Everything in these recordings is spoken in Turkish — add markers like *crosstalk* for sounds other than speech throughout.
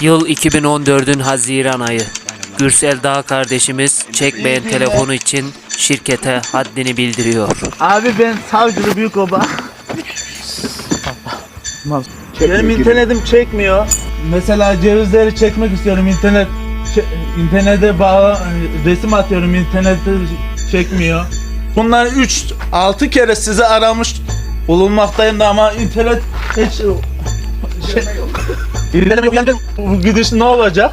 Yıl 2014'ün Haziran ayı. Gürsel Dağ kardeşimiz çekmeyen telefonu için şirkete haddini bildiriyor. Abi ben savcılı büyük oba. Benim internetim çekmiyor. Mesela cevizleri çekmek istiyorum internet internete bağla resim atıyorum internette çekmiyor. Bunlar 3 6 kere sizi aramış bulunmaktayım da ama internet hiç şey, Yani bu gidiş ne olacak?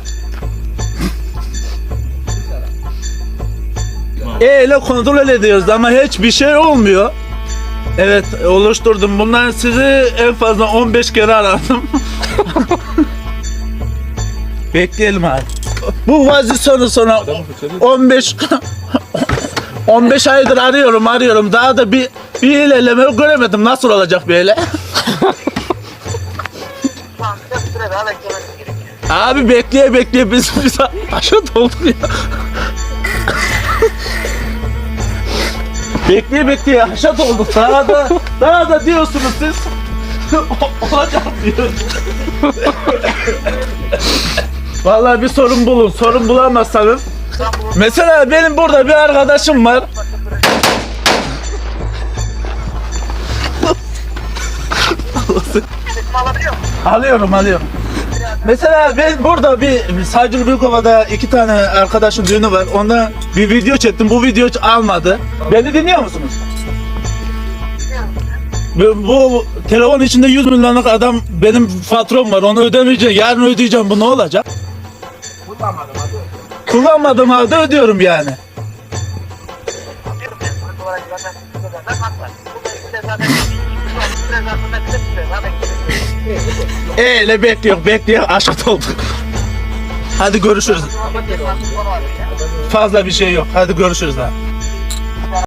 E ile kontrol ediyoruz ama hiçbir şey olmuyor. Evet oluşturdum. Bundan sizi en fazla 15 kere aradım. *laughs* Bekleyelim abi. Bu vazi sonu sonra 15 15 *laughs* aydır arıyorum arıyorum. Daha da bir bir ilerleme göremedim. Nasıl olacak böyle? *laughs* gerekiyor. Abi bekleye bekleye biz biz aşağı olduk ya. bekleye bekleye aşağı olduk. Daha da daha da diyorsunuz siz. Olacak diyor. Vallahi bir sorun bulun. Sorun bulamazsanız. Mesela benim burada bir arkadaşım var. Alabiliyor musun? Alıyorum alıyorum. Mesela ben burada bir Saycılı Büyükova'da iki tane arkadaşın düğünü var. Onda bir video çektim. Bu video hiç almadı. Beni dinliyor musunuz? Bu, bu telefon içinde 100 milyonluk adam benim faturam var. Onu ödemeyeceğim. Yarın ödeyeceğim. Bu ne olacak? Kullanmadım halde ödüyorum yani. Diyorum ben sonuç olarak zaten daha beklemeniz Eyle bekliyor, bekliyor. Aşık olduk. Hadi görüşürüz. Fazla bir şey yok. Hadi görüşürüz abi.